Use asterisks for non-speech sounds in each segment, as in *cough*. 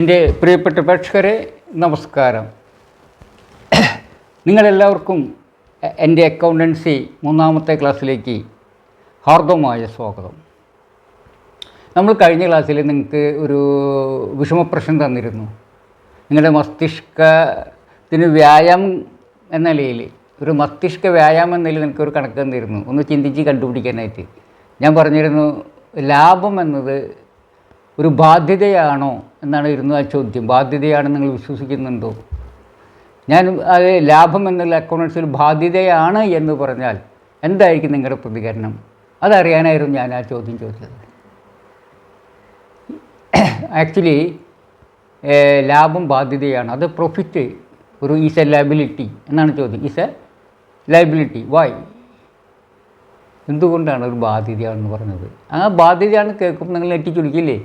എന്റെ പ്രിയപ്പെട്ട പ്രേക്ഷകരെ നമസ്കാരം. നിങ്ങളെല്ലാവർക്കും എന്റെ അക്കൗണ്ടൻസി മൂന്നാമത്തെ ക്ലാസ്സിലേക്ക് ഹാർദവമായ സ്വാഗതം. നമ്മൾ കഴിഞ്ഞ ക്ലാസ്സിൽ നിങ്ങൾക്ക് ഒരു വിഷമപ്രശ്നം തന്നിരുന്നു. നിങ്ങളുടെ മസ്തിഷ്കത്തിന് വ്യായാമം എന്ന നിലയിൽ ഒരു മസ്തിഷ്ക വ്യായാമം എന്ന നിലയിൽ നിങ്ങൾക്ക് ഒരു കണക്ക് തന്നിരുന്നു. ഒന്ന് ചിന്തിച്ച് കണ്ടുപിടിക്കാനായിട്ട്. ഞാൻ പറഞ്ഞിരുന്നു ലാഭം എന്നത് ഒരു ബാധ്യതയാണോ എന്നാണ് ഇരുന്നു ആ ചോദ്യം. ബാധ്യതയാണെന്ന് നിങ്ങൾ വിശ്വസിക്കുന്നുണ്ടോ? ഞാൻ അത് ലാഭം എന്നുള്ള അക്കൗണ്ട്സിൽ ബാധ്യതയാണ് എന്ന് പറഞ്ഞാൽ എന്തായിരിക്കും നിങ്ങളുടെ പ്രതികരണം? അതറിയാനായിരുന്നു ഞാൻ ആ ചോദ്യം ചോദിച്ചത്. ആക്ച്വലി ലാഭം ബാധ്യതയാണ്. അത് പ്രോഫിറ്റ് ഒരു ഈസ് എ ലയബിലിറ്റി എന്നാണ് ചോദ്യം. ഈസ് എ ലയബിലിറ്റി വൈ എന്തുകൊണ്ടാണ് ഒരു ബാധ്യതയാണെന്ന് പറഞ്ഞത്? ആ ബാധ്യതയാണ് കേൾക്കുമ്പോൾ നിങ്ങൾ നെറ്റിച്ചുടിക്കില്ലേ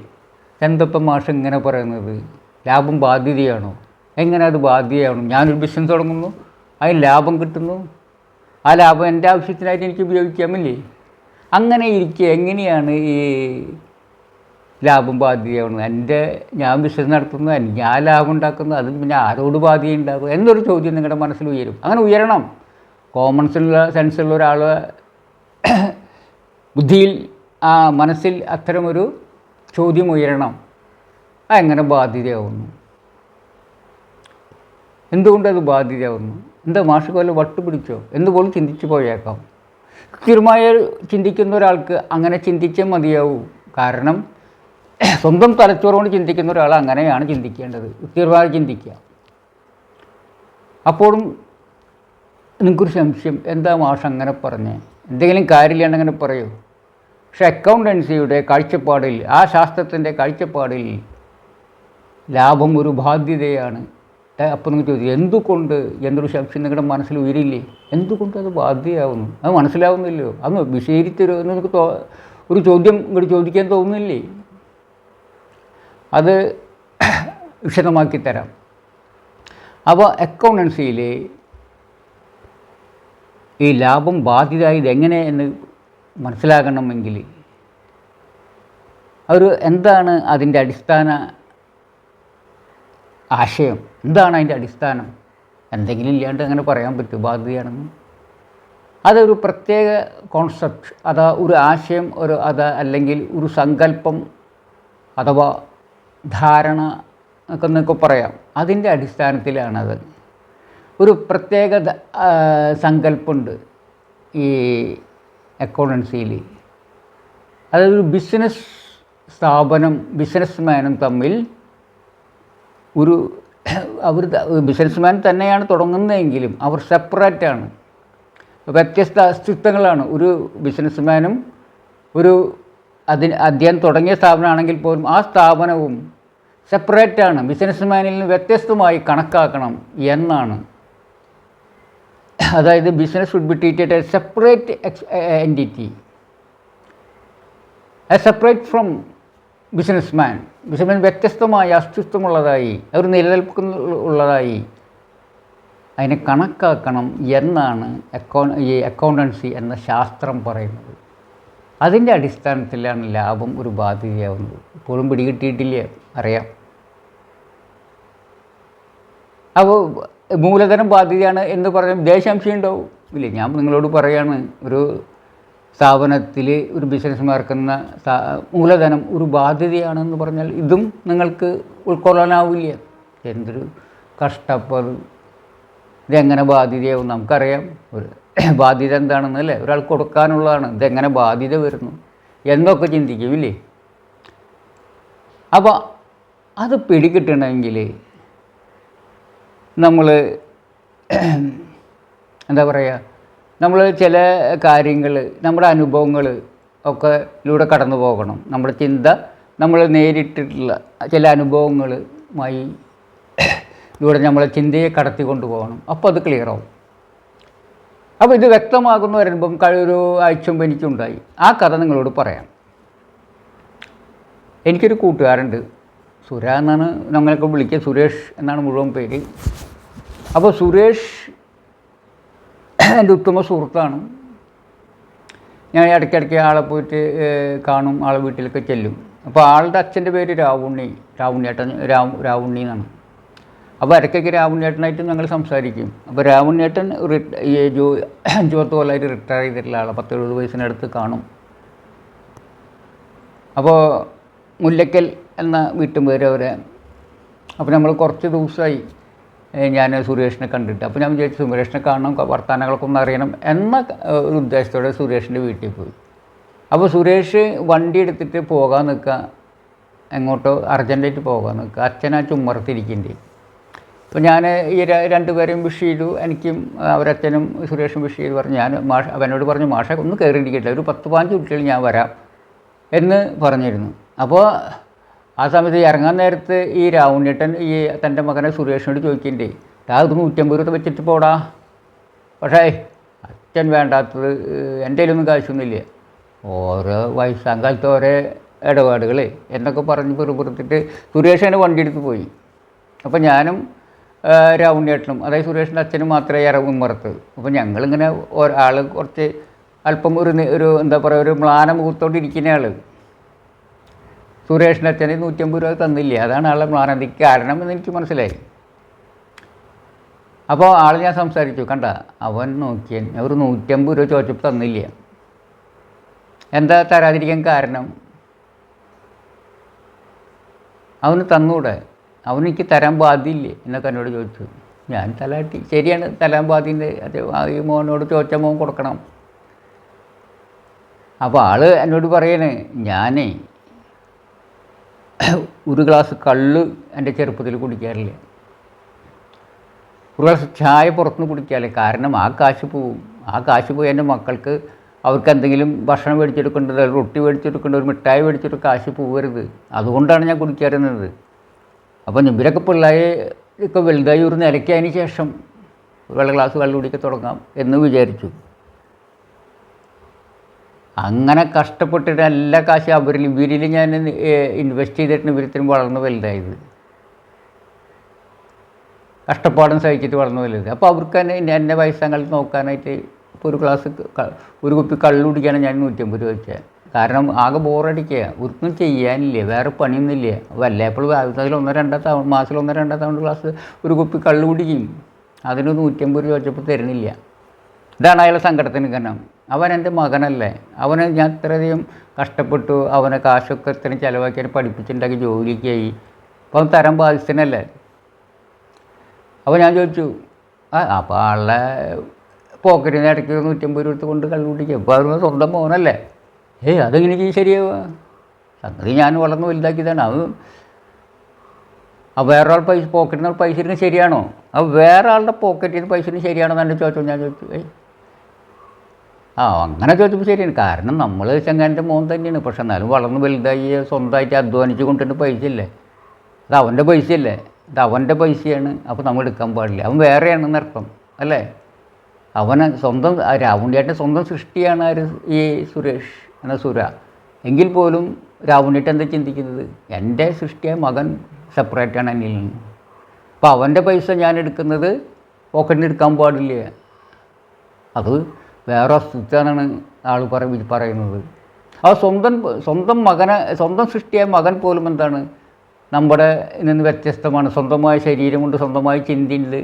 എന്തപ്പം മാഷ് ഇങ്ങനെ പറയുന്നത്? ലാഭം ബാധ്യതയാണോ? എങ്ങനെ അത് ബാധ്യതയാണോ? ഞാനൊരു ബിസിനസ് തുടങ്ങുന്നു. അതിന് ലാഭം കിട്ടുന്നു. ആ ലാഭം എന്റെ ആവശ്യത്തിനായിട്ട് എനിക്ക് ഉപയോഗിക്കാമല്ലേ? അങ്ങനെ ഇരിക്കുക എങ്ങനെയാണ് ഈ ലാഭം ബാധ്യതയാണ്? എന്റെ ഞാൻ ബിസിനസ് നടത്തുന്നു ഞാൻ ലാഭം ഉണ്ടാക്കുന്നു അത് പിന്നെ ആരോട് ബാധ്യത ഉണ്ടാകും? എന്നൊരു ചോദ്യം നിങ്ങളുടെ മനസ്സിൽ ഉയരും. അങ്ങനെ ഉയരണം. കോമൺ സെൻസുള്ള സെൻസുള്ള ഒരാൾ ബുദ്ധിയിൽ ആ മനസ്സിൽ അത്തരമൊരു ചോദ്യം ഉയരണം അതെങ്ങനെ ബാധ്യതയാവുന്നു? എന്തുകൊണ്ടത് ബാധ്യതയാവുന്നു? എന്താ മാഷ് പോലെ വട്ടുപിടിച്ചോ? എന്തുപോലും ചിന്തിച്ചു പോയേക്കാം. കൃത്യമായ ചിന്തിക്കുന്ന ഒരാൾക്ക് അങ്ങനെ ചിന്തിച്ചേ മതിയാവൂ. കാരണം *clears throat* സ്വന്തം തലച്ചോറുകൊണ്ട് ചിന്തിക്കുന്ന ഒരാൾ അങ്ങനെയാണ് ചിന്തിക്കേണ്ടത്. കൃത്യമായി ചിന്തിക്കുക. അപ്പോഴും നിങ്ങൾക്കൊരു സംശയം എന്താ മാഷ് അങ്ങനെ പറഞ്ഞേ? എന്തെങ്കിലും കാര്യമില്ലാണ്ട് അങ്ങനെ പറയൂ? പക്ഷെ അക്കൗണ്ടൻസിയുടെ കാഴ്ചപ്പാടിൽ ആ ശാസ്ത്രത്തിന്റെ കാഴ്ചപ്പാടിൽ ലാഭം ഒരു ബാധ്യതയാണ്. അപ്പോൾ നിങ്ങൾ ചോദിച്ചു എന്തുകൊണ്ട്? എന്നൊരു സംശയം നിങ്ങളുടെ മനസ്സിൽ ഉയരില്ലേ? എന്തുകൊണ്ട് അത് ബാധ്യതയാവുന്നു? അത് മനസ്സിലാവുന്നില്ലയോ? അന്ന് വിശേഷിച്ചൊരു നിങ്ങൾക്ക് തോ ഒരു ചോദ്യം ഇങ്ങോട്ട് ചോദിക്കാൻ തോന്നുന്നില്ലേ? അത് വിശദമാക്കി തരാം. അപ്പോൾ അക്കൗണ്ടൻസിയിൽ ഈ ലാഭം ബാധ്യതയായത് എങ്ങനെ എന്ന് മനസ്സിലാകണമെങ്കിൽ ഒരു എന്താണ് അതിന്റെ അടിസ്ഥാന ആശയം? എന്താണ് അതിന്റെ അടിസ്ഥാനം? എന്തെങ്കിലും ഇല്ലാണ്ട് അങ്ങനെ പറയാൻ പറ്റും ബാധ്യതയാണെന്ന്. അതൊരു പ്രത്യേക കോൺസെപ്റ്റ് അതാ ഒരു ആശയം ഒരു അത് അല്ലെങ്കിൽ ഒരു സങ്കല്പം അഥവാ ധാരണ ഒക്കെ എന്നൊക്കെ പറയാം. അതിന്റെ അടിസ്ഥാനത്തിലാണത്. ഒരു പ്രത്യേക സങ്കല്പമുണ്ട്. ഈ അക്കൗണ്ടൻസിയിൽ അതായത് ഒരു ബിസിനസ് സ്ഥാപനം ബിസിനസ്മാനും തമ്മിൽ ഒരു *clears throat* അവർ ബിസിനസ്മാൻ തന്നെയാണ് തുടങ്ങുന്നതെങ്കിലും അവർ സെപ്പറേറ്റാണ് വ്യത്യസ്ത അസ്തിത്വങ്ങളാണ്. ഒരു ബിസിനസ്മാനും ഒരു അതിന് അദ്ദേഹം തുടങ്ങിയ സ്ഥാപനമാണെങ്കിൽ പോലും ആ സ്ഥാപനവും സെപ്പറേറ്റാണ് ബിസിനസ്മാനിൽ നിന്ന് വ്യത്യസ്തമായി കണക്കാക്കണം എന്നാണ് അതായത് business would be treated a separate entity a separate from businessman businessman വ്യത്യസ്തമായ അസ്തിത്വമുള്ളതായി ഒരു നിലനിൽക്കുന്ന ഉള്ളതായി അതിനെ കണക്കാക്കണം എന്നാണ് അക്കൗ ഈ അക്കൗണ്ടൻസി എന്ന ശാസ്ത്രം പറയുന്നത്. അതിന്റെ അടിസ്ഥാനത്തിലാണ് ലാഭം ഒരു ബാധ്യതയാവുന്നത്. ഇപ്പോഴും പിടികിട്ടിയിട്ടില്ല? അറിയാം. അപ്പോൾ മൂലധനം ബാധ്യതയാണ് എന്ന് പറഞ്ഞാൽ ദേശാംശം ഉണ്ടാവും ഇല്ല ഞാൻ നിങ്ങളോട് പറയാണ് ഒരു സ്ഥാപനത്തിൽ ഒരു ബിസിനസ് നടക്കുന്ന മൂലധനം ഒരു ബാധ്യതയാണെന്ന് പറഞ്ഞാൽ ഇതും നിങ്ങൾക്ക് ഉൾക്കൊള്ളാനാവില്ല. എന്തൊരു കഷ്ടപ്പാട്. ഇതെങ്ങനെ ബാധ്യതയാവും നമുക്കറിയാം. ഒരു *clears throat* ബാധ്യത എന്താണെന്ന് അല്ലേ? ഒരാൾ കൊടുക്കാനുള്ളതാണ്. ഇതെങ്ങനെ ബാധ്യത വരുന്നു? എന്നൊക്കെ ചിന്തിക്കുമില്ലേ അപ്പോൾ അത് പിടികിട്ടണമെങ്കിൽ നമ്മൾ *clears throat* എന്താ പറയുക നമ്മൾ ചില കാര്യങ്ങൾ നമ്മുടെ അനുഭവങ്ങൾ ഒക്കെ ലൂടെ കടന്നു പോകണം. നമ്മുടെ ചിന്ത നമ്മൾ നേരിട്ടിട്ടുള്ള ചില അനുഭവങ്ങളുമായി *clears throat* ലൂടെ നമ്മളെ ചിന്തയെ കടത്തി കൊണ്ടുപോകണം അപ്പോൾ അത് ക്ലിയറാവും അപ്പോൾ ഇത് വ്യക്തമാകുന്ന വരുമ്പം കഴിയൊരു ആഴ്ച മുമ്പ് എനിക്കുണ്ടായി. ആ കഥ നിങ്ങളോട് പറയാം. എനിക്കൊരു കൂട്ടുകാരുണ്ട് സുര എന്നാണ് ഞങ്ങളൊക്കെ വിളിക്കുക. സുരേഷ് എന്നാണ് മുഴുവൻ പേര്. അപ്പോൾ സുരേഷ് എന്റെ ഉത്തമ സുഹൃത്താണ്. ഞാൻ ഇടയ്ക്കിടയ്ക്ക് ആളെ പോയിട്ട് കാണും ആളെ വീട്ടിലൊക്കെ ചെല്ലും. അപ്പോൾ ആളുടെ അച്ഛന്റെ പേര് രാവുണ്ണി രാവുണ്ണിയേട്ടൻ രാവു രാവുണ്ണി എന്നാണ് അപ്പോൾ ഇടയ്ക്കൊക്കെ രാവുണ്ണിയേട്ടനായിട്ട് ഞങ്ങൾ സംസാരിക്കും. അപ്പോൾ രാവുണ്ണിയേട്ടൻ ജോ അഞ്ച് റിട്ടയർ ചെയ്തിട്ടുള്ള ആളെ. പത്ത് എഴുപത് വയസ്സിനടുത്ത് കാണും. അപ്പോൾ മുല്ലക്കൽ എന്ന വീട്ടുപേര് അവരെ. അപ്പോൾ നമ്മൾ കുറച്ച് ദിവസമായി ഞാൻ സുരേഷിനെ കണ്ടിട്ട്. അപ്പോൾ ഞാൻ വിചാരിച്ചു സുരേഷിനെ കാണണം വർത്തമാനങ്ങളൊക്കെ ഒന്ന് അറിയണം എന്ന ഒരു ഉദ്ദേശത്തോടെ സുരേഷിന്റെ വീട്ടിൽ പോയി. അപ്പോൾ സുരേഷ് വണ്ടി എടുത്തിട്ട് പോകാൻ നിൽക്കുക എങ്ങോട്ടോ അർജന്റായിട്ട് പോകാൻ നിൽക്കുക അച്ഛനാ ആ അപ്പോൾ ഞാൻ ഈ രണ്ടുപേരെയും വിഷ് ചെയ്തു. എനിക്കും അവരച്ഛനും സുരേഷും വിഷ് ചെയ്തു. പറഞ്ഞു ഞാൻ മാഷ അവനോട് പറഞ്ഞു മാഷ ഒന്ന് കയറിയിരിക്കട്ടെ ഒരു പത്ത് പതിനഞ്ച് കുട്ടികൾ ഞാൻ വരാം. എന്ന് പറഞ്ഞിരുന്നു. അപ്പോൾ ആ സമയത്ത് ഇറങ്ങാൻ നേരത്ത് ഈ രാവുണ്ണിട്ടൻ ഈ തന്റെ മകനെ സുരേഷിനോട് ചോദിക്കണ്ടേ ഇത് നൂറ്റമ്പത് രൂപ വെച്ചിട്ട് പോടാ. പക്ഷേ അച്ഛൻ വേണ്ടാത്തത് എന്റെ കയ്യിലൊന്നും കാശൊന്നുമില്ല. ഓരോ വയസ്സാം കാലത്ത് ഓരോ ഇടപാടുകൾ എന്നൊക്കെ പറഞ്ഞ് പെറുപുറത്തിട്ട് സുരേഷ് വണ്ടി എടുത്ത് പോയി. അപ്പോൾ ഞാനും രാവുണ്ണിയേട്ടനും അതായത് സുരേഷിന്റെ അച്ഛനും മാത്രമേ ഇറങ്ങും പുറത്ത് അപ്പോൾ ഞങ്ങളിങ്ങനെ ഒരാൾ കുറച്ച് അല്പം ഒരു ഒരു എന്താ പറയുക ഒരു മ്ലാന മുഖത്തോണ്ടിരിക്കുന്ന ആൾ സുരേഷിന്റെ അച്ഛന് നൂറ്റമ്പത് രൂപ തന്നില്ല? അതാണ് ആളെ മ്ലാനതയ്ക്ക് കാരണം എന്ന് എനിക്ക് മനസ്സിലായി. അപ്പോൾ ആൾ ഞാൻ സംസാരിച്ചു. കണ്ട അവൻ നോക്കിയൻ അവർ നൂറ്റമ്പത് രൂപ ചോദിച്ചപ്പോൾ തന്നില്ല? എന്താ തരാതിരിക്കാൻ കാരണം? അവന് തന്നൂടെ. അവനെനിക്ക് തരാൻ ബാധ്യയില്ലേ എന്നൊക്കെ എന്നോട് ചോദിച്ചു. ഞാൻ തലാട്ടി. ശരിയാണ് തലാൻ ബാധ്യന്റെ അത് ഈ മോനോട് ചോദിച്ച മോൻ കൊടുക്കണം. അപ്പോൾ ആൾ എന്നോട് പറയണേ ഞാനേ ഒരു ഗ്ലാസ് കള്ള് എന്റെ ചെറുപ്പത്തിൽ കുടിക്കാറില്ല. ഒരു ഗ്ലാസ് ചായ പുറത്തുനിന്ന് കുടിക്കാറില്ല. കാരണം ആ കാശ് പോവും. ആ കാശ് പോയി എന്റെ മക്കൾക്ക് അവർക്ക് എന്തെങ്കിലും ഭക്ഷണം മേടിച്ചെടുക്കേണ്ടത് റൊട്ടി മേടിച്ചെടുക്കേണ്ടത് ഒരു മിഠായി മേടിച്ചെടുക്കുക കാശ് പോകരുത് അതുകൊണ്ടാണ് ഞാൻ കുടിക്കാറുന്നത്. അപ്പോൾ ഇവരൊക്കെ പിള്ളേരെ ഒക്കെ വലുതായി ഒരു നിലയ്ക്കതിന് ശേഷം വെള്ള ഗ്ലാസ് കള്ള് കുടിക്കാൻ തുടങ്ങാം എന്ന് വിചാരിച്ചു. അങ്ങനെ കഷ്ടപ്പെട്ടിട്ട് എല്ലാ കാശും അവരിൽ ഇവരിൽ ഞാൻ ഇൻവെസ്റ്റ് ചെയ്തിട്ട് ഇവരിത്തിനും വളർന്ന് വലുതായത്. കഷ്ടപ്പാടും സഹിച്ചിട്ട് വളർന്നു വലുത് അപ്പോൾ അവർക്ക് തന്നെ എന്റെ വയസ്സങ്ങൾ നോക്കാനായിട്ട് ഇപ്പോൾ ഒരു ക്ലാസ് ഒരു കുപ്പി കള്ളു കുടിക്കാനും ഞാൻ നൂറ്റമ്പത് രൂപ വെച്ചാൽ കാരണം ആകെ ബോറടിക്കുക ഒന്നും ചെയ്യാനില്ല. വേറെ പണിയൊന്നുമില്ല. വല്ലപ്പോഴും അതിൽ ഒന്നോ രണ്ടോ തവണ മാസത്തിൽ ഒന്നോ രണ്ടോ തവണ ക്ലാസ് ഒരു കുപ്പി കള്ളു കുടിക്കും. അതിന് നൂറ്റമ്പത് രൂപ വെച്ചപ്പോൾ തരുന്നില്ല. ഇതാണ് അയാളെ സങ്കടത്തിന് കാരണം. അവൻ എന്റെ മകനല്ലേ. അവനെ ഞാൻ ഇത്രയധികം കഷ്ടപ്പെട്ടു. അവനെ കാശൊക്കെ ഇത്രയും ചിലവാക്കി അവനെ പഠിപ്പിച്ചുണ്ടാക്കി ജോലിക്കായി അപ്പോൾ അവൻ തരം ബാധ്യസ്ഥനല്ലേ? അപ്പോൾ ഞാൻ ചോദിച്ചു ആ അപ്പോൾ ആളുടെ പോക്കറ്റിൽ നിന്ന് ഇടയ്ക്ക് നൂറ്റമ്പത് രൂപ എടുത്ത് കൊണ്ട് കള്ളു കുടിക്കുക അപ്പോൾ അത് സ്വന്തം മോനല്ലേ? ഏയ് അതെങ്ങനെ ശരിയാവുക. സംഗതി ഞാൻ വളർന്ന് വലുതാക്കിയതാണ്. അത് ആ വേറൊരാൾ പൈസ പോക്കറ്റിൽ നിന്ന് പൈസ ഇരുന്ന് ശരിയാണോ? ആ വേറെ ആളുടെ പോക്കറ്റിൽ നിന്ന് പൈസ ഇരുന്ന് ശരിയാണോ എന്ന് എന്റെ ചോദിച്ചു ഞാൻ ചോദിച്ചു ഏയ് ആ അങ്ങനെ ചോദിച്ചപ്പോൾ ശരിയാണ്. കാരണം നമ്മൾ ചെങ്ങാന്റെ മോൻ തന്നെയാണ്. പക്ഷെ എന്നാലും വളർന്ന് വലുതായി സ്വന്തമായിട്ട് അധ്വാനിച്ച് കൊണ്ടുവരുന്ന പൈസ ഇല്ലേ അത് അവന്റെ പൈസ അല്ലേ ഇത് അവന്റെ പൈസയാണ്. അപ്പോൾ നമ്മൾ എടുക്കാൻ പാടില്ല. അവൻ വേറെയാണെന്ന് അർത്ഥം അല്ലേ? അവന് സ്വന്തം ആ രാവുണ്ണിയേട്ടന്റെ സ്വന്തം സൃഷ്ടിയാണ് ആര്? ഈ സുരേഷ് എന്ന സുര. എങ്കിൽ പോലും രാവുണ്ണിയേട്ടൻ എന്താ ചിന്തിക്കുന്നത്? എന്റെ സൃഷ്ടിയായ മകൻ സെപ്പറേറ്റാണ് എന്നിൽ നിന്ന്. അപ്പോൾ അവന്റെ പൈസ ഞാൻ എടുക്കുന്നത് പോക്കറ്റിന് എടുക്കാൻ പാടില്ല. അത് വേറെ സ്ഥിതിയാണ് ആൾ പറ പറയുന്നത്. ആ സ്വന്തം സ്വന്തം മകനെ സ്വന്തം സൃഷ്ടിയായ മകൻ പോലും എന്താണ് നമ്മുടെ നിന്ന് വ്യത്യസ്തമാണ്. സ്വന്തമായ കൊണ്ട് സ്വന്തമായ ചിന്തയുണ്ട്.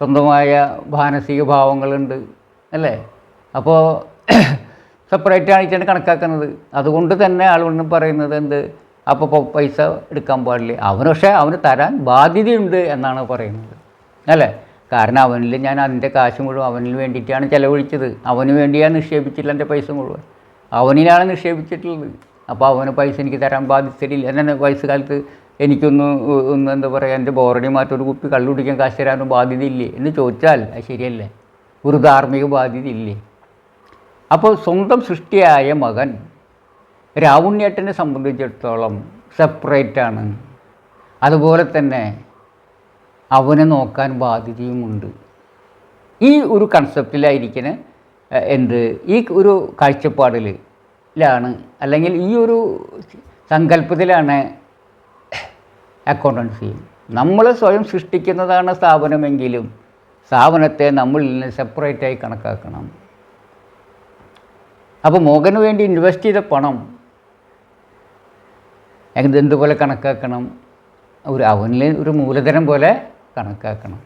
സ്വന്തമായ മാനസിക ഭാവങ്ങളുണ്ട്. അല്ലേ? അപ്പോൾ സെപ്പറേറ്റ് *clears throat* ആയിട്ടാണ് കണക്കാക്കുന്നത്. അതുകൊണ്ട് തന്നെ ആളുകൊണ്ട് പറയുന്നത് എന്ത്? അപ്പോൾ പൈസ എടുക്കാൻ പാടില്ല. അവന് പക്ഷേ അവന് തരാൻ ബാധ്യതയുണ്ട് എന്നാണ് പറയുന്നത്. അല്ലേ? കാരണം അവനിൽ ഞാൻ അതിന്റെ കാശ് മുഴുവൻ അവനിൽ വേണ്ടിയിട്ടാണ് ചിലവഴിച്ചത്. അവന് വേണ്ടിയാണ് നിക്ഷേപിച്ചിട്ടുള്ള എന്റെ പൈസ മുഴുവൻ. അവനിലാണ് നിക്ഷേപിച്ചിട്ടുള്ളത്. അപ്പോൾ അവന് പൈസ എനിക്ക് തരാൻ ബാധിച്ചിട്ടില്ല എന്നെ വയസ്സുകാലത്ത് എനിക്കൊന്ന് ഒന്ന് എന്താ പറയുക എന്റെ ബോറടി മാറ്റൊരു കുപ്പി കള്ളു കുടിക്കാൻ കാശ് തരാനും ബാധ്യതയില്ലേ എന്ന് ചോദിച്ചാൽ അത് ശരിയല്ലേ? ഒരു ധാർമ്മിക ബാധ്യതയില്ലേ? അപ്പോൾ സ്വന്തം സൃഷ്ടിയായ മകൻ രാവുണ്ണിയേട്ടനെ സംബന്ധിച്ചിടത്തോളം സെപ്പറേറ്റാണ് അതുപോലെ തന്നെ അവനെ നോക്കാൻ ബാധ്യതയുമുണ്ട്. ഈ ഒരു കൺസെപ്റ്റിലായിരിക്കുന്ന എ- എന്ത്? ഈ ഒരു കാഴ്ചപ്പാടിലാണ് അല്ലെങ്കിൽ ഈ ഒരു സങ്കല്പത്തിലാണ് അക്കൗണ്ടൻസി നമ്മൾ സ്വയം സൃഷ്ടിക്കുന്നതാണ് സ്ഥാപനമെങ്കിലും സ്ഥാപനത്തെ നമ്മളിൽ നിന്ന് സെപ്പറേറ്റായി കണക്കാക്കണം. അപ്പോൾ മോഹന് വേണ്ടി ഇൻവെസ്റ്റ് ചെയ്ത പണം എന്തെന്തുപോലെ കണക്കാക്കണം? ഒരു അവനിൽ ഒരു മൂലധനം പോലെ കണക്കാക്കണം.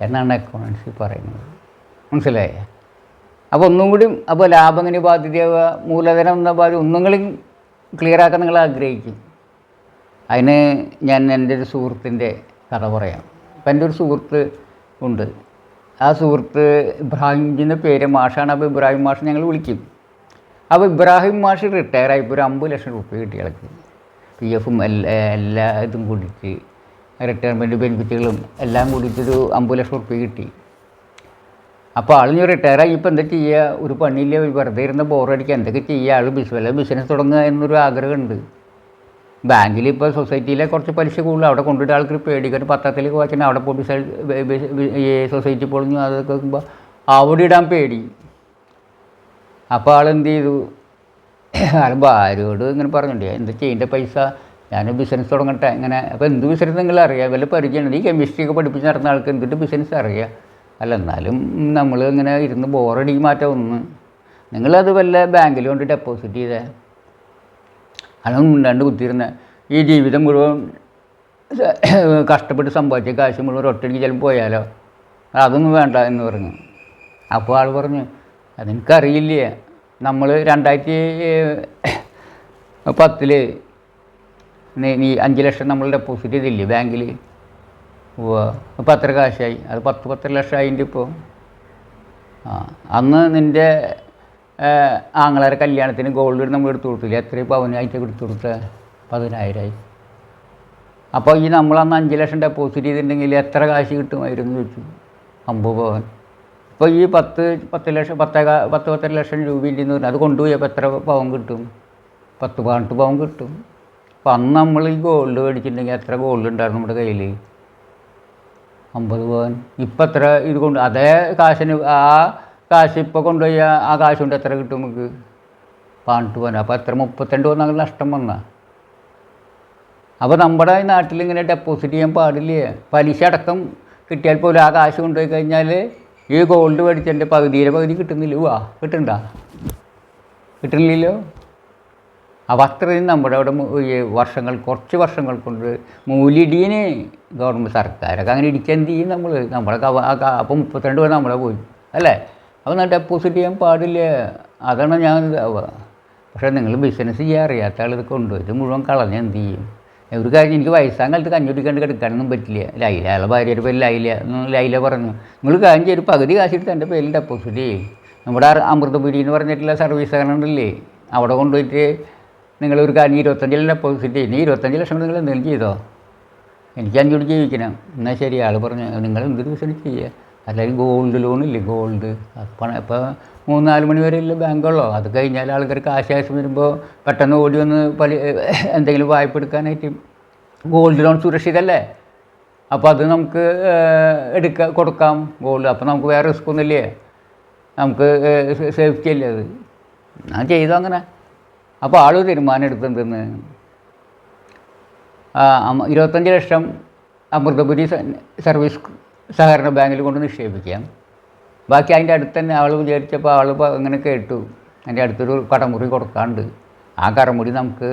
എന്നാണ് അക്കൗണ്ടൻസി പറയുന്നത്. മനസ്സിലായേ? അപ്പോൾ ഒന്നും കൂടി അപ്പോൾ ലാഭം എങ്ങനെ ബാധ്യതയാവുക മൂലധനം എന്ന ബാധ്യത ഒന്നും കൂടി ക്ലിയർ ആക്കാൻ നിങ്ങൾ ആഗ്രഹിക്കും. അതിന് ഞാൻ എന്റെ ഒരു സുഹൃത്തിന്റെ കഥ പറയാം. അപ്പം എന്റെ ഒരു സുഹൃത്ത് ഉണ്ട്. ആ സുഹൃത്ത് ഇബ്രാഹിമിന്റെ പേര് മാഷാണ്. അപ്പോൾ ഇബ്രാഹിം മാഷ് ഞങ്ങൾ വിളിക്കും. അപ്പോൾ ഇബ്രാഹിം മാഷ് റിട്ടയർ ആയിപ്പോൾ ഒരു അമ്പത് ലക്ഷം രൂപ കിട്ടി ആൾക്ക് പി എഫും എല്ലാ എല്ലാ ഇതും കൂടിയിട്ട് റിട്ടയർമെന്റ് ബെനിഫിറ്റുകളും എല്ലാം കൂടിയിട്ടൊരു അമ്പത് ലക്ഷം റുപ്യ കിട്ടി. അപ്പോൾ ആൾ ഞാൻ റിട്ടയർ ആയി ഇപ്പോൾ എന്താ ചെയ്യുക ഒരു പണിയില്ല വെറുതെ ഇരുന്ന ബോറടിക്കുക എന്തൊക്കെ ചെയ്യുക ആൾ ബിസിനസ് വല്ല ബിസിനസ് തുടങ്ങുക എന്നൊരു ആഗ്രഹമുണ്ട്. ബാങ്കിൽ ഇപ്പോൾ സൊസൈറ്റിയിലെ കുറച്ച് പലിശ കൂടുതൽ അവിടെ കൊണ്ടുപോയിട്ട് ആൾക്ക് പേടിക്കാൻ പത്രത്തിലേക്ക് വായിക്കണം അവിടെ പോയി ഈ സൊസൈറ്റി പൊളിഞ്ഞു അതൊക്കെ നോക്കുമ്പോൾ അവിടെ ഇടാൻ പേടി. അപ്പോൾ ആൾ എന്ത് ചെയ്തു? ആൾ ഭാര്യയോട് ഇങ്ങനെ പറഞ്ഞിട്ടുണ്ട് എന്താ ചെയ്യേണ്ട? പൈസ ഞാൻ ബിസിനസ് തുടങ്ങട്ടെ ഇങ്ങനെ. അപ്പോൾ എന്ത് ബിസിനസ് നിങ്ങൾ അറിയാം? വല്ല പരിചയമുണ്ട്. ഈ കെമിസ്ട്രി ഒക്കെ പഠിപ്പിച്ച് നടന്ന ആൾക്ക് എന്തിട്ട് ബിസിനസ് അറിയാം? അല്ല എന്നാലും നമ്മൾ ഇങ്ങനെ ഇരുന്ന് ബോറടി മാറ്റം ഒന്ന്. നിങ്ങളത് വല്ല ബാങ്കിൽ കൊണ്ട് ഡെപ്പോസിറ്റ് ചെയ്തേ? അതൊന്നും മിണ്ടാണ്ട് കുത്തിയിരുന്ന. ഈ ജീവിതം മുഴുവൻ *coughs* കഷ്ടപ്പെട്ട് സമ്പാദിച്ച കാശ് മുഴുവൻ ഒറ്റയ്ക്ക് ചിലപ്പോൾ പോയാലോ? അതൊന്നും വേണ്ട എന്ന് പറഞ്ഞു. അപ്പോൾ ആൾ പറഞ്ഞു അതെനിക്കറിയില്ലേ? നമ്മൾ രണ്ടായിരത്തി പത്തിൽ നീ അഞ്ച് ലക്ഷം നമ്മൾ ഡെപ്പോസിറ്റ് ചെയ്തില്ലേ ബാങ്കിൽ? ഉവ്വ് അപ്പോൾ അത്ര കാശായി? അത് പത്ത് പത്തര ലക്ഷം അതിന്റെ ഇപ്പോൾ ആ അന്ന് നിന്റെ ആങ്ങളാരെ കല്യാണത്തിന് ഗോൾഡ് നമ്മൾ എടുത്തു കൊടുത്തില്ല? എത്ര പവനായിട്ട് എടുത്തു കൊടുത്ത പതിനായിരമായി അപ്പോൾ ഈ നമ്മൾ അന്ന് അഞ്ച് ലക്ഷം ഡെപ്പോസിറ്റ് ചെയ്തിട്ടുണ്ടെങ്കിൽ എത്ര കാശ് കിട്ടുമായിരുന്നു ചോദിച്ചു. അമ്പത് പവൻ. ഇപ്പോൾ ഈ പത്ത് പത്ത് ലക്ഷം പത്ത് പത്ത് പത്തര ലക്ഷം രൂപയിൽ നിന്ന് അത് കൊണ്ടുപോയി അപ്പോൾ എത്ര പവൻ കിട്ടും? പത്ത് പതിനെട്ട് പവൻ കിട്ടും. അപ്പം അന്ന് നമ്മൾ ഈ ഗോൾഡ് മേടിച്ചിട്ടുണ്ടെങ്കിൽ എത്ര ഗോൾഡ് ഉണ്ടായിരുന്നു നമ്മുടെ കയ്യിൽ അമ്പത് പവൻ. ഇപ്പം എത്ര ഇത് കൊണ്ട് അതേ കാശിന് ആ കാശ് ഇപ്പോൾ കൊണ്ടുപോയി ആ- കാശ് കൊണ്ട് എത്ര കിട്ടും നമുക്ക്? പതിനെട്ട് പവൻ. അപ്പോൾ എത്ര മുപ്പത്തിരണ്ട് പവൻ നഷ്ടം വന്നാൽ അപ്പോൾ നമ്മുടെ ഈ നാട്ടിൽ ഇങ്ങനെ ഡെപ്പോസിറ്റ് ചെയ്യാൻ പാടില്ലേ? പലിശ അടക്കം കിട്ടിയാൽ പോലും ആ കാശ് കൊണ്ടുപോയി കഴിഞ്ഞാൽ ഈ ഗോൾഡ് മേടിച്ചതിന്റെ പകുതിയിലെ പകുതി കിട്ടുന്നില്ല. വാ കിട്ടണ്ട? കിട്ടുന്നില്ലല്ലോ അപ്പോൾ അത്രയും നമ്മുടെ അവിടെ ഈ വർഷങ്ങൾ കുറച്ച് വർഷങ്ങൾ കൊണ്ട് മൂലിടീന് ഗവൺമെന്റ് സർക്കാരൊക്കെ അങ്ങനെ ഇടിക്കാൻ എന്ത് ചെയ്യും നമ്മൾ നമ്മളെ അപ്പോൾ മുപ്പത്തിരണ്ട് പേർ നമ്മളെ പോയി അല്ലേ? അപ്പോൾ നല്ല ഡെപ്പോസിറ്റ് ചെയ്യാൻ പാടില്ല. അതാണ് ഞാൻ പക്ഷേ നിങ്ങൾ ബിസിനസ് ചെയ്യാൻ അറിയാത്ത ആൾ ഇത് മുഴുവൻ കളഞ്ഞ് എന്ത് ചെയ്യും? ഒരു കാര്യം എനിക്ക് വയസ്സാം കാലത്ത് കഞ്ഞുടിക്കാണ്ട് കിടക്കാനൊന്നും പറ്റില്ല. ലൈല അയാളെ ഭാര്യയുടെ പേര് ലൈല. ലൈല പറഞ്ഞു. നിങ്ങൾ കാര്യം ചെയ്ത് പകുതി കാശെടുത്ത് എന്റെ പേരിൽ ഡെപ്പോസിറ്റ് ചെയ്യും. നമ്മുടെ അമൃതപുരി എന്ന് പറഞ്ഞിട്ടുള്ള സർവീസ് ഉണ്ടല്ലേ? അവിടെ കൊണ്ടുപോയിട്ട് നിങ്ങൾ ഒരു കാര്യം ഇരുപത്തഞ്ച് ലക്ഷം സിറ്റ് ഈ ഇരുപത്തഞ്ച് ലക്ഷം നിങ്ങൾ എന്തെങ്കിലും ചെയ്തോ? എനിക്ക് അഞ്ചോട് ജീവിക്കണം. എന്നാൽ ശരി ആൾ പറഞ്ഞു നിങ്ങൾ എന്ത് ബിസിനസ് ചെയ്യുക അല്ലെങ്കിൽ ഗോൾഡ് ലോൺ ഇല്ലേ ഗോൾഡ് പണം ഇപ്പോൾ മൂന്നാൽ മണി വരെ ഇല്ല ബാങ്കുള്ളോ അത് കഴിഞ്ഞാൽ ആൾക്കാർ ആശ്വാസം വരുമ്പോൾ പെട്ടെന്ന് ഓടി വന്ന് പലി എന്തെങ്കിലും വായ്പ എടുക്കാനായിട്ട് ഗോൾഡ് ലോൺ സുരക്ഷിതല്ലേ? അപ്പോൾ അത് നമുക്ക് എടുക്കാം കൊടുക്കാം ഗോൾഡ് അപ്പോൾ നമുക്ക് വേറെ റിസ്ക് ഒന്നുമില്ലേ? നമുക്ക് സേഫ്റ്റി അല്ലേ അത്? ഞാൻ ചെയ്തു അങ്ങനെ. അപ്പോൾ ആൾ തീരുമാനം എടുത്തെന്തെന്ന് ഇരുപത്തഞ്ച് ലക്ഷം അമൃതപുരി സർവീസ് സഹകരണ ബാങ്കിൽ കൊണ്ട് നിക്ഷേപിക്കാം. ബാക്കി അതിന്റെ അടുത്ത് തന്നെ ആൾ വിചാരിച്ചപ്പോൾ ആൾ അങ്ങനെ കേട്ടു. അതിന്റെ അടുത്തൊരു കടമുറി കൊടുക്കാണ്ട്. ആ കടമുറി നമുക്ക്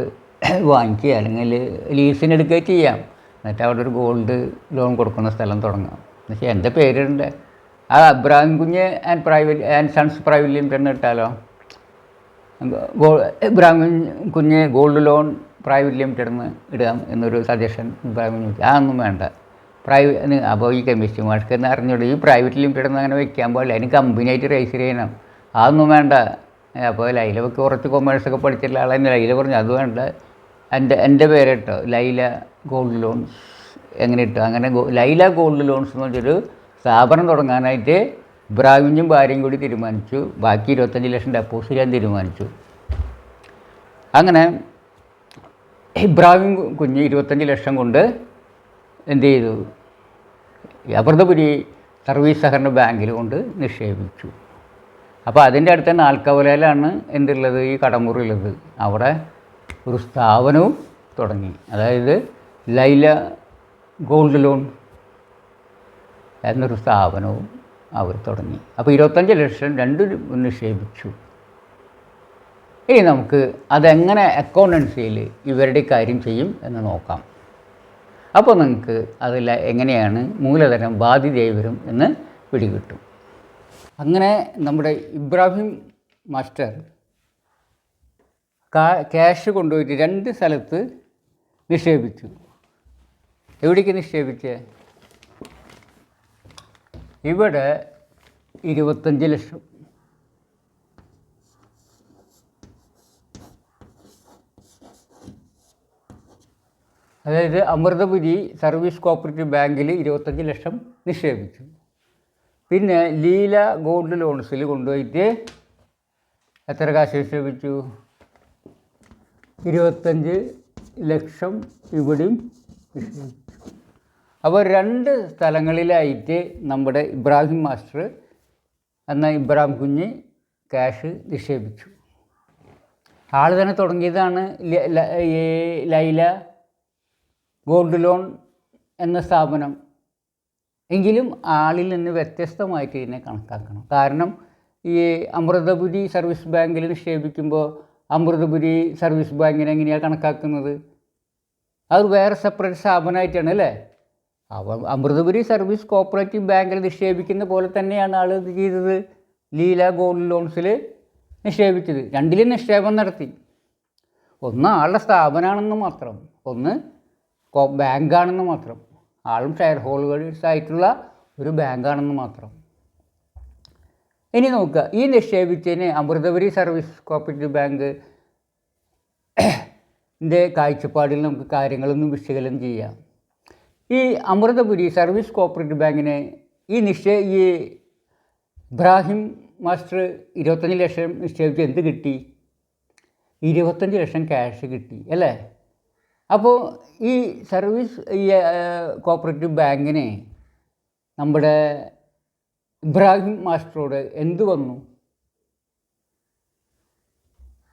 വാങ്ങിക്കുക അല്ലെങ്കിൽ ലീസിനെടുക്കുക ചെയ്യാം. എന്നിട്ട് അവിടെ ഒരു ഗോൾഡ് ലോൺ കൊടുക്കുന്ന സ്ഥലം തുടങ്ങാം. പക്ഷേ എന്റെ പേരുണ്ട് ആ Abraham Kunju and private and sons private limited ഇട്ടാലോ? Ibrahim കുഞ്ഞ് ഗോൾഡ് ലോൺ പ്രൈവറ്റ് ലിമിറ്റഡ് എന്ന് ഇടാം എന്നൊരു സജഷൻ ഇബ്രാഹിം അതൊന്നും വേണ്ട. പ്രൈവറ്റ് അപ്പോൾ ഈ കെമിസ്ട്രി മാർക്ക് എന്ന് അറിഞ്ഞോളൂ ഈ പ്രൈവറ്റ് ലിമിറ്റഡ് അങ്ങനെ വെക്കാൻ പാടില്ല. അതിന് കമ്പനിയായിട്ട് രജിസ്റ്റർ ചെയ്യണം. അതൊന്നും വേണ്ട. അപ്പോൾ ലൈല ഒക്കെ കുറച്ച് കൊമേഴ്സൊക്കെ പഠിച്ചിട്ടുള്ള ആളെന്നെ ലൈല പറഞ്ഞു അത് വേണ്ട. എന്റെ എന്റെ പേര് കേട്ടോ ലൈല ഗോൾഡ് ലോൺസ് എങ്ങനെ ഇട്ടോ? അങ്ങനെ ലൈല ഗോൾഡ് ലോൺസ് എന്ന് വെച്ചൊരു സ്ഥാപനം തുടങ്ങാനായിട്ട് ഇബ്രാഹിമിനും ഭാര്യയും കൂടി തീരുമാനിച്ചു. ബാക്കി ഇരുപത്തഞ്ച് ലക്ഷം ഡെപ്പോസിറ്റ് ചെയ്യാൻ തീരുമാനിച്ചു. അങ്ങനെ ഇബ്രാഹിം കുഞ്ഞ് ഇരുപത്തഞ്ച് ലക്ഷം കൊണ്ട് എന്ത് ചെയ്തു? അമൃതപുരി സർവീസ് സഹകരണ ബാങ്കിൽ കൊണ്ട് നിക്ഷേപിച്ചു. അപ്പോൾ അതിന്റെ അടുത്ത തന്നെ ആൽക്കവലയിലാണ് എന്തുള്ളത്? ഈ കടമുറി ഉള്ളത് അവിടെ ഒരു സ്ഥാപനവും തുടങ്ങി. അതായത് ലൈല ഗോൾഡ് ലോൺ എന്നൊരു സ്ഥാപനവും അവർ തുടങ്ങി. അപ്പോൾ ഇരുപത്തഞ്ച് ലക്ഷം രണ്ടും നിക്ഷേപിച്ചു. ഇനി നമുക്ക് അതെങ്ങനെ അക്കൗണ്ടൻസിയിൽ ഇവരുടെ കാര്യം ചെയ്യും എന്ന് നോക്കാം. അപ്പോൾ നിങ്ങൾക്ക് അതിൽ എങ്ങനെയാണ് മൂലധനം ബാധ്യതയായി വരും എന്ന് പിടികിട്ടും. അങ്ങനെ നമ്മുടെ ഇബ്രാഹിം മാസ്റ്റർ ക്യാഷ് കൊണ്ടുപോയിട്ട് രണ്ട് സ്ഥലത്ത് നിക്ഷേപിച്ചു. എവിടേക്ക് നിക്ഷേപിച്ചേ? ഇവിടെ ഇരുപത്തഞ്ച് ലക്ഷം. അതായത് അമൃതപുരി സർവീസ് കോപ്പറേറ്റീവ് ബാങ്കിൽ ഇരുപത്തഞ്ച് ലക്ഷം നിക്ഷേപിച്ചു. പിന്നെ ലീല ഗോൾഡ് ലോൺസിൽ കൊണ്ടുപോയിട്ട് എത്ര കാശ് നിക്ഷേപിച്ചു? ഇരുപത്തഞ്ച് ലക്ഷം ഇവിടെയും നിക്ഷേപിച്ചു. അപ്പോൾ രണ്ട് സ്ഥലങ്ങളിലായിട്ട് നമ്മുടെ ഇബ്രാഹിം മാസ്റ്റർ എന്ന ഇബ്രാഹിം കുഞ്ഞ് ക്യാഷ് നിക്ഷേപിച്ചു. ആൾ തന്നെ തുടങ്ങിയതാണ് ലൈല ഗോൾഡ് ലോൺ എന്ന സ്ഥാപനം. എങ്കിലും ആളിൽ നിന്ന് വ്യത്യസ്തമായിട്ട് ഇതിനെ കണക്കാക്കണം. കാരണം ഈ അമൃതപുരി സർവീസ് ബാങ്കിൽ നിക്ഷേപിക്കുമ്പോൾ അമൃതപുരി സർവീസ് ബാങ്കിനെ എങ്ങനെയാണ് കണക്കാക്കുന്നത്? അത് വേറെ സെപ്പറേറ്റ് സ്ഥാപനമായിട്ടാണ് അല്ലേ? അവ അമൃതപുരി സർവീസ് കോപ്പറേറ്റീവ് ബാങ്കിൽ നിക്ഷേപിക്കുന്ന പോലെ തന്നെയാണ് ആൾ ഇത് ചെയ്തത്. ലീല ഗോൾഡ് ലോൺസിൽ നിക്ഷേപിച്ചത്. രണ്ടിലും നിക്ഷേപം നടത്തി. ഒന്ന് ആളുടെ സ്ഥാപനമാണെന്ന് മാത്രം. ഒന്ന് ബാങ്കാണെന്ന് മാത്രം. ആളും ഷെയർ ഹോൾഡേഴ്സ് ആയിട്ടുള്ള ഒരു ബാങ്കാണെന്ന് മാത്രം. ഇനി നോക്കുക. ഈ നിക്ഷേപിച്ചതിന് അമൃതപുരി സർവീസ് കോപ്പറേറ്റീവ് ബാങ്ക് ന്റെ കാഴ്ചപ്പാടിൽ നമുക്ക് കാര്യങ്ങളൊന്നും വിശകലനം ചെയ്യാം. ഈ അമൃതപുരി സർവീസ് കോപ്പറേറ്റീവ് ബാങ്കിനെ ഈ നിശ്ചയ ഈ ഇബ്രാഹിം മാസ്റ്റർ ഇരുപത്തഞ്ച് ലക്ഷം നിശ്ചയിച്ച് എന്ത് കിട്ടി? ഇരുപത്തഞ്ച് ലക്ഷം ക്യാഷ് കിട്ടി അല്ലേ? അപ്പോൾ ഈ സർവീസ് ഈ കോപ്പറേറ്റീവ് ബാങ്കിനെ നമ്മുടെ ഇബ്രാഹിം മാസ്റ്ററോട് എന്ത് വന്നു?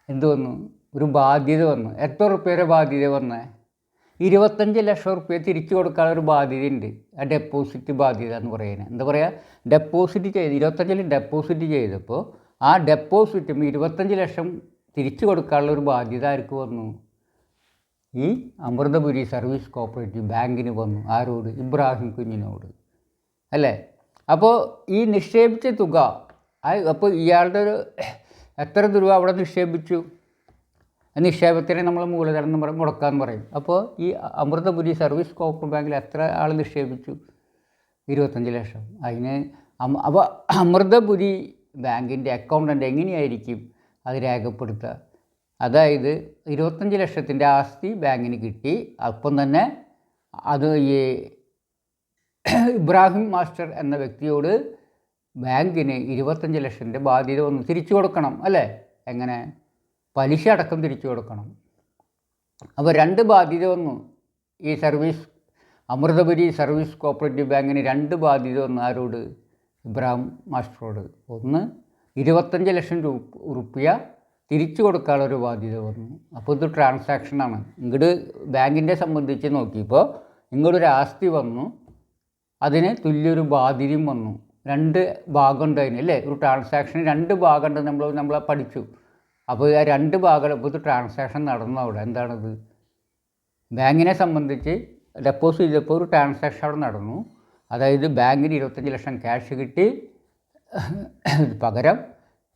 എന്ത് വന്നു? ഒരു ബാധ്യത വന്നു. എത്ര റുപ്യയുടെ ബാധ്യത വന്നേ? ഇരുപത്തഞ്ച് ലക്ഷം റുപ്യ തിരിച്ചു കൊടുക്കാനുള്ള ഒരു ബാധ്യതയുണ്ട്. ആ ഡെപ്പോസിറ്റ് ബാധ്യത എന്ന് പറയുന്നത്. എന്താ പറയുക ഡെപ്പോസിറ്റ് ചെയ്ത് ഇരുപത്തഞ്ചിൽ ഡെപ്പോസിറ്റ് ചെയ്തപ്പോൾ ആ ഡെപ്പോസിറ്റും ഇരുപത്തഞ്ച് ലക്ഷം തിരിച്ചു കൊടുക്കാനുള്ള ഒരു ബാധ്യത ആർക്ക് വന്നു? ഈ അമൃതപുരി സർവീസ് കോപ്പറേറ്റീവ് ബാങ്കിന് വന്നു. ആരോട്? ഇബ്രാഹിം കുഞ്ഞിനോട്. അല്ലേ? അപ്പോൾ ഈ നിക്ഷേപിച്ച തുക അപ്പോൾ ഇയാളുടെ ഒരു എത്ര രൂപ അവിടെ നിക്ഷേപിച്ചു? നിക്ഷേപത്തിനെ നമ്മൾ മൂലധനം എന്ന് പറയും മുടക്കാന്ന് പറയും. അപ്പോൾ ഈ അമൃതപുരി സർവീസ് കോപ്പറേറ്റീവ് ബാങ്കിൽ എത്ര ആൾ നിക്ഷേപിച്ചു? ഇരുപത്തഞ്ച് ലക്ഷം. അതിന് അപ്പോൾ അമൃതപുരി ബാങ്കിന്റെ അക്കൗണ്ടന്റ് എങ്ങനെയായിരിക്കും അത് രേഖപ്പെടുത്തുക? അതായത് ഇരുപത്തഞ്ച് ലക്ഷത്തിന്റെ ആസ്തി ബാങ്കിന് കിട്ടി. അപ്പം തന്നെ അത് ഈ ഇബ്രാഹിം മാസ്റ്റർ എന്ന വ്യക്തിയോട് ബാങ്കിന് ഇരുപത്തഞ്ച് ലക്ഷത്തിന്റെ ബാധ്യത ഒന്ന് തിരിച്ചു കൊടുക്കണം അല്ലേ? എങ്ങനെ? പലിശ അടക്കം തിരിച്ചു കൊടുക്കണം. അപ്പോൾ രണ്ട് ബാധ്യത വന്നു. ഈ സർവീസ് അമൃതപുരി സർവീസ് കോപ്പറേറ്റീവ് ബാങ്കിന് രണ്ട് ബാധ്യത വന്നു ആരോട്? ഇബ്രാഹിം മാസ്റ്ററോട്. ഒന്ന് ഇരുപത്തഞ്ച് ലക്ഷം രൂപ റുപ്യ തിരിച്ചു കൊടുക്കാനുള്ളൊരു ബാധ്യത വന്നു. അപ്പോൾ ഇത് ട്രാൻസാക്ഷനാണ് ഇങ്ങോട്ട് ബാങ്കിന്റെ സംബന്ധിച്ച് നോക്കിയപ്പോൾ ഇങ്ങോട്ടൊരു ആസ്തി വന്നു. അതിന് തുല്യൊരു ബാധ്യതയും വന്നു. രണ്ട് ഭാഗം ഉണ്ടായിരുന്നു അല്ലേ? ഒരു ട്രാൻസാക്ഷൻ രണ്ട് ഭാഗം ഉണ്ട് നമ്മൾ നമ്മളെ പഠിച്ചു. അപ്പോൾ ആ രണ്ട് ഭാഗം ഇപ്പോൾ ട്രാൻസാക്ഷൻ നടന്നു അവിടെ? എന്താണത്? ബാങ്കിനെ സംബന്ധിച്ച് ഡെപ്പോസിറ്റ് ചെയ്തപ്പോൾ ഒരു ട്രാൻസാക്ഷൻ അവിടെ നടന്നു. അതായത് ബാങ്കിന് ഇരുപത്തഞ്ച് ലക്ഷം ക്യാഷ് കിട്ടി. *clears throat* പകരം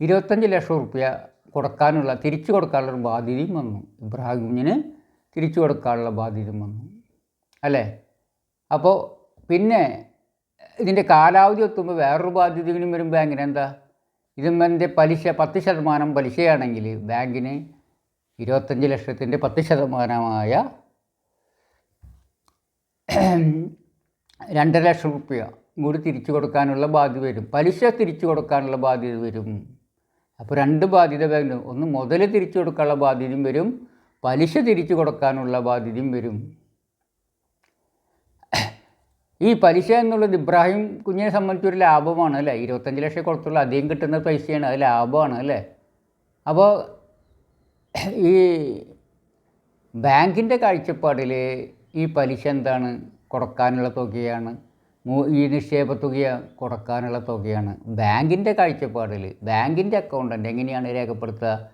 ഇരുപത്തഞ്ച് ലക്ഷം റുപ്യ കൊടുക്കാനുള്ള തിരിച്ചു കൊടുക്കാനുള്ള ഒരു ബാധ്യതയും വന്നു. ഇബ്രാഹിമിന് തിരിച്ചു കൊടുക്കാനുള്ള ബാധ്യതയും വന്നു. അല്ലേ? അപ്പോൾ പിന്നെ ഇതിന്റെ കാലാവധി എത്തുമ്പോൾ വേറൊരു ബാധ്യതയും വരും ബാങ്കിന്. എന്താ? ഇതിന്റെ പലിശ പത്ത് ശതമാനം പലിശയാണെങ്കിൽ ബാങ്കിന് ഇരുപത്തഞ്ച് ലക്ഷത്തിന്റെ പത്ത് ശതമാനമായ രണ്ടര ലക്ഷം റുപ്യ കൂടി തിരിച്ചു കൊടുക്കാനുള്ള ബാധ്യത വരും. പലിശ തിരിച്ചു കൊടുക്കാനുള്ള ബാധ്യത വരും. അപ്പോൾ രണ്ട് ബാധ്യത വരും. ഒന്ന് മുതൽ തിരിച്ചു കൊടുക്കാനുള്ള ബാധ്യതയും വരും. പലിശ തിരിച്ചു കൊടുക്കാനുള്ള ബാധ്യതയും വരും. ഈ പലിശ എന്നുള്ളത് ഇബ്രാഹിം കുഞ്ഞിനെ സംബന്ധിച്ച് ഒരു ലാഭമാണ് അല്ലേ? ഇരുപത്തഞ്ച് ലക്ഷം കൊടുത്തുള്ള. അധികം കിട്ടുന്ന പൈസയാണ്. അത് ലാഭമാണ് അല്ലേ? അപ്പോൾ ഈ ബാങ്കിന്റെ കാഴ്ചപ്പാടിൽ ഈ പലിശ എന്താണ്? കൊടുക്കാനുള്ള തുകയാണ്. ഈ നിക്ഷേപ തുക കൊടുക്കാനുള്ള തുകയാണ്. ബാങ്കിന്റെ കാഴ്ചപ്പാടിൽ ബാങ്കിന്റെ അക്കൗണ്ടന്റ് എങ്ങനെയാണ് രേഖപ്പെടുത്തുക?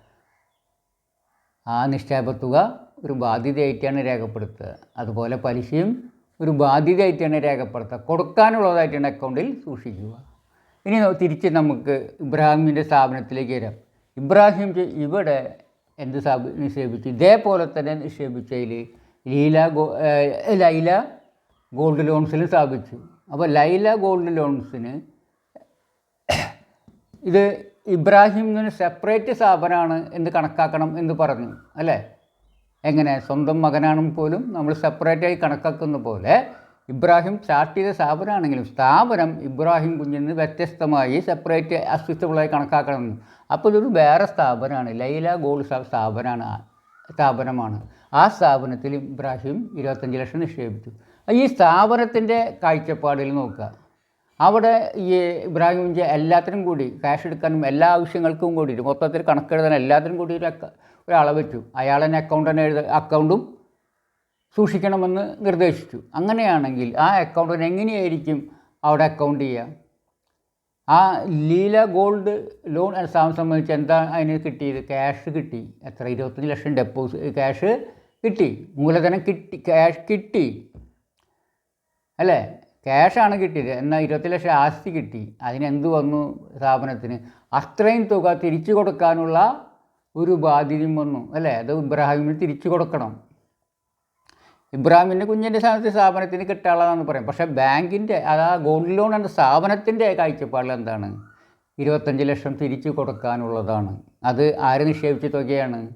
ആ നിക്ഷേപ തുക ഒരു ബാധ്യതയായിട്ടാണ് രേഖപ്പെടുത്തുക. അതുപോലെ പലിശയും ഒരു ബാധ്യതയായിട്ടാണ് രേഖപ്പെടുത്തുക. കൊടുക്കാനുള്ളതായിട്ടാണ് അക്കൗണ്ടിൽ സൂക്ഷിക്കുക. ഇനി തിരിച്ച് നമുക്ക് ഇബ്രാഹിമിന്റെ സ്ഥാപനത്തിലേക്ക് വരാം. ഇബ്രാഹിം ഇവിടെ എന്ത് സ്ഥാപ നിക്ഷേപിച്ചു? ഇതേപോലെ തന്നെ നിക്ഷേപിച്ചതിൽ ലീല ഗോ ലൈല ഗോൾഡ് ലോൺസിൽ സ്ഥാപിച്ചു. അപ്പോൾ ലൈല ഗോൾഡ് ലോൺസിന് ഇത് ഇബ്രാഹിമിന് സെപ്പറേറ്റ് സ്ഥാപനമാണ് എന്ന് കണക്കാക്കണം എന്ന് പറഞ്ഞു. അല്ലേ? എങ്ങനെ? സ്വന്തം മകനാണെന്ന് പോലും നമ്മൾ സെപ്പറേറ്റായി കണക്കാക്കുന്ന പോലെ ഇബ്രാഹിം സ്റ്റാർട്ട് സ്ഥാപനമാണെങ്കിലും സ്ഥാപനം ഇബ്രാഹിം കുഞ്ഞിന് വ്യത്യസ്തമായി സെപ്പറേറ്റ് അസ്തിത്വമുള്ളതായി കണക്കാക്കണമെന്ന് അപ്പോൾ ഇതൊരു വേറെ സ്ഥാപനമാണ്. ലൈല ഗോൾഡ് സ്ഥാ- സ്ഥാപനമാണ് സ്ഥാപനമാണ്. ആ സ്ഥാപനത്തിൽ ഇബ്രാഹിം ഇരുപത്തഞ്ച് ലക്ഷം നിക്ഷേപിച്ചു. ഈ സ്ഥാപനത്തിന്റെ കാഴ്ചപ്പാടിൽ നോക്കുക. അവിടെ ഈ ഇബ്രാഹിം കുഞ്ഞ് എല്ലാത്തിനും കൂടി ക്യാഷ് എടുക്കാനും എല്ലാ ആവശ്യങ്ങൾക്കും കൂടിയിട്ട് മൊത്തത്തിൽ കണക്കെഴുതാൻ എല്ലാത്തിനും കൂടി ഒരാളെ വെച്ചു അയാൾ തന്നെ എഴുത അക്കൗണ്ടും സൂക്ഷിക്കണമെന്ന് നിർദ്ദേശിച്ചു. അങ്ങനെയാണെങ്കിൽ ആ അക്കൗണ്ടിന് എങ്ങനെയായിരിക്കും അവിടെ അക്കൗണ്ട് ചെയ്യുക? ആ ലീല ഗോൾഡ് ലോൺ സ്ഥാപനം സംബന്ധിച്ച് എന്താ അതിന് കിട്ടിയത്? ക്യാഷ് കിട്ടി. എത്ര? ഇരുപത്തഞ്ച് ലക്ഷം ഡെപ്പോസിറ്റ് ക്യാഷ് കിട്ടി. മൂലധനം കിട്ടി ക്യാഷ് കിട്ടി. അല്ലേ? ക്യാഷാണ് കിട്ടിയത്. എന്നാൽ ഇരുപത്തി ലക്ഷം ആസ്തി കിട്ടി. അതിനെന്ത് വന്നു സ്ഥാപനത്തിന് അത്രയും തുക തിരിച്ചു കൊടുക്കാനുള്ള ഒരു ബാധ്യതയും വന്നു. അല്ലേ? അത് ഇബ്രാഹിമിന് തിരിച്ചു കൊടുക്കണം. ഇബ്രാഹിമിന്റെ കുഞ്ഞിന്റെ സ്ഥാനത്ത് സ്ഥാപനത്തിന് കിട്ടാനുള്ളതാണെന്ന് പറയും പക്ഷേ ബാങ്കിന്റെ അത് ആ ഗോൾഡ് ലോൺ എന്ന സ്ഥാപനത്തിന്റെ കാഴ്ചപ്പാടിൽ എന്താണ്? ഇരുപത്തഞ്ച് ലക്ഷം തിരിച്ചു കൊടുക്കാനുള്ളതാണ്. അത് ആര് നിക്ഷേപിച്ച തുകയാണ്?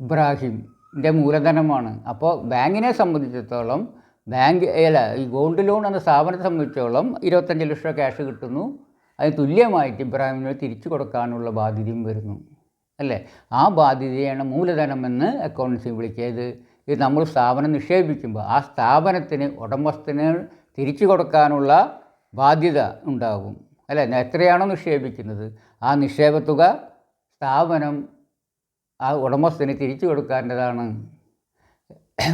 ഇബ്രാഹിമിന്റെ മൂലധനമാണ്. അപ്പോൾ ബാങ്കിനെ സംബന്ധിച്ചിടത്തോളം ബാങ്ക് അല്ല ഈ ഗോൾഡ് ലോൺ എന്ന സ്ഥാപനത്തെ സംബന്ധിച്ചിടത്തോളം ഇരുപത്തഞ്ച് ലക്ഷം ക്യാഷ് കിട്ടുന്നു. അതിന് തുല്യമായിട്ട് ഇബ്രാഹിമിന് തിരിച്ചു കൊടുക്കാനുള്ള ബാധ്യതയും വരുന്നു. അല്ലേ? ആ ബാധ്യതയാണ് മൂലധനമെന്ന് അക്കൗണ്ടൻസി വിളിക്കിയത് ഇത് നമ്മൾ സ്ഥാപനം നിക്ഷേപിക്കുമ്പോൾ ആ സ്ഥാപനത്തിന് ഉടമസ്ഥന് തിരിച്ചു കൊടുക്കാനുള്ള ബാധ്യത ഉണ്ടാകും. അല്ലേ? എത്രയാണോ നിക്ഷേപിക്കുന്നത് ആ നിക്ഷേപത്തുക സ്ഥാപനം ആ ഉടമസ്ഥന് തിരിച്ചു കൊടുക്കേണ്ടതാണ്.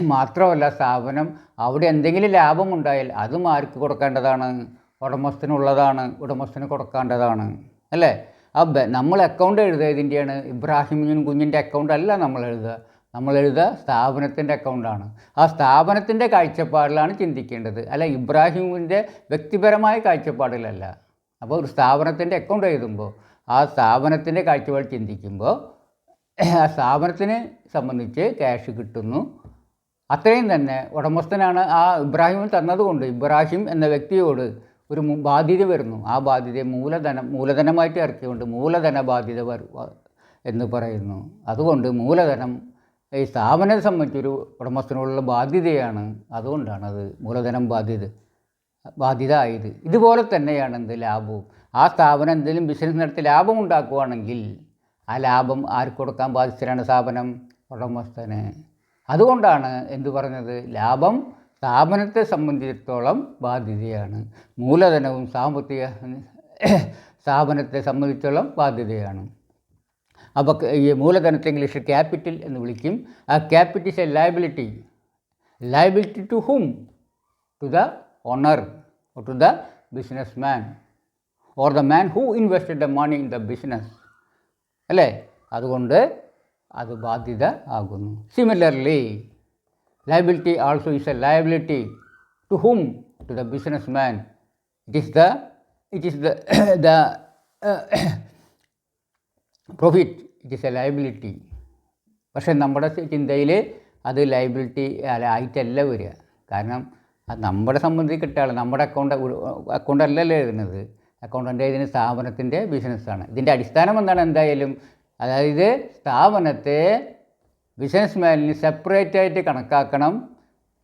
മാത്രമല്ല സ്ഥാപനം അവിടെ എന്തെങ്കിലും ലാഭമുണ്ടായാൽ അതും ആർക്ക് കൊടുക്കേണ്ടതാണ്? ഉടമസ്ഥനുള്ളതാണ് ഉടമസ്ഥന് കൊടുക്കേണ്ടതാണ്. അല്ലേ? ആ നമ്മൾ അക്കൗണ്ട് എഴുതിയതിന്റെയാണ് ഇബ്രാഹിമിനും കുഞ്ഞിന്റെ അക്കൗണ്ട് അല്ല നമ്മൾ എഴുതുക. നമ്മൾ എഴുതുക സ്ഥാപനത്തിന്റെ അക്കൗണ്ടാണ് ആ സ്ഥാപനത്തിന്റെ കാഴ്ചപ്പാടിലാണ് ചിന്തിക്കേണ്ടത്. അല്ല ഇബ്രാഹിമിന്റെ വ്യക്തിപരമായ കാഴ്ചപ്പാടിലല്ല. അപ്പോൾ ഒരു സ്ഥാപനത്തിന്റെ അക്കൗണ്ട് എഴുതുമ്പോൾ ആ സ്ഥാപനത്തിന്റെ കാഴ്ചപ്പാട് ചിന്തിക്കുമ്പോൾ ആ സ്ഥാപനത്തിനെ സംബന്ധിച്ച് ക്യാഷ് കിട്ടുന്നു. അത്രയും തന്നെ ഉടമസ്ഥനാണ് ആ ഇബ്രാഹിം തന്നതുകൊണ്ട് ഇബ്രാഹിം എന്ന വ്യക്തിയോട് ഒരു ബാധ്യത വരുന്നു. ആ ബാധ്യതയെ മൂലധനം മൂലധനമായിട്ട് ഇറക്കിക്കൊണ്ട് മൂലധന ബാധ്യത എന്ന് പറയുന്നു. അതുകൊണ്ട് മൂലധനം ഈ സ്ഥാപനത്തെ സംബന്ധിച്ചൊരു ഉടമസ്ഥനോടുള്ള ബാധ്യതയാണ്. അതുകൊണ്ടാണ് അത് മൂലധനം ബാധ്യത ബാധ്യത ആയത്. ഇതുപോലെ തന്നെയാണ് എന്ത് ലാഭവും. ആ സ്ഥാപനം എന്തെങ്കിലും ബിസിനസ് നടത്തി ലാഭം ഉണ്ടാക്കുകയാണെങ്കിൽ ആ ലാഭം ആർക്ക് കൊടുക്കാൻ ബാധിച്ചിട്ടാണ് സ്ഥാപനം ഉടമസ്ഥന്. അതുകൊണ്ടാണ് എന്തു പറഞ്ഞത്? ലാഭം സ്ഥാപനത്തെ സംബന്ധിച്ചിടത്തോളം ബാധ്യതയാണ്. മൂലധനവും സാമ്പത്തിക *clears throat* സ്ഥാപനത്തെ സംബന്ധിച്ചോളം ബാധ്യതയാണ്. അപ്പോൾ ഈ മൂലധനത്തെ ഇംഗ്ലീഷ് ക്യാപിറ്റൽ എന്ന് വിളിക്കും. ആ capital is a liability liability to whom to the owner to the business man or the man who invested the money in the business അല്ലേ? അതുകൊണ്ട് അത് ബാധ്യത ആകുന്നു. Similarly liability also is a liability. To whom? To the businessman. It is the, it is the, *coughs* the uh, *coughs* profit. It is a liability. പക്ഷേ നമ്മുടെ ചിന്തയിൽ അത് liability അല്ല ആയിട്ടല്ല വരിക കാരണം അത് നമ്മുടെ സംബന്ധിച്ച് കിട്ടാണ് നമ്മുടെ അക്കൗണ്ട് അക്കൗണ്ട് അല്ലല്ലോ എഴുതുന്നത് അക്കൗണ്ടന്റെ ഇതിന് സ്ഥാപനത്തിന്റെ ബിസിനസ്സാണ് ഇതിന്റെ അടിസ്ഥാനം എന്താണ് എന്തായാലും അതായത് സ്ഥാപനത്തെ ബിസിനസ് മാനിന് സെപ്പറേറ്റ് ആയിട്ട് കണക്കാക്കണം.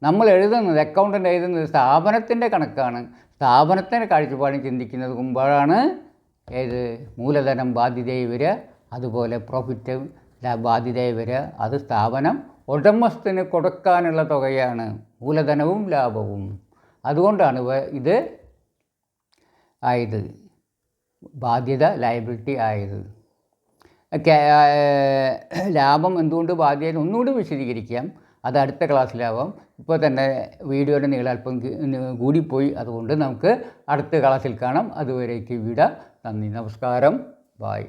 നമ്മൾ എഴുതുന്നത് അക്കൗണ്ടന്റ് എഴുതുന്നത് സ്ഥാപനത്തിന്റെ കണക്കാണ്. സ്ഥാപനത്തിന്റെ കാഴ്ചപ്പാടും ചിന്തിക്കുന്നത് മുമ്പാണ്. ഏത്? മൂലധനം ബാധ്യതയായി വരിക അതുപോലെ പ്രോഫിറ്റ് ബാധ്യതയായി വരിക. അത് സ്ഥാപനം ഉടമസ്ഥന് കൊടുക്കാനുള്ള തുകയാണ്. മൂലധനവും ലാഭവും. അതുകൊണ്ടാണ് ഇത് ആയത്. ബാധ്യത ലയബിലിറ്റി ആയത്. ലാഭം എന്തുകൊണ്ട് ബാധ്യത ഒന്നുകൂടി വിശദീകരിക്കാം. അത് അടുത്ത ക്ലാസ്സിലാവാം. ഇപ്പോൾ തന്നെ വീഡിയോയുടെ നീളം അല്പം കൂടിപ്പോയി. അതുകൊണ്ട് നമുക്ക് അടുത്ത ക്ലാസ്സിൽ കാണാം. അതുവരേക്ക് വിട. നന്ദി. നമസ്കാരം. ബായ്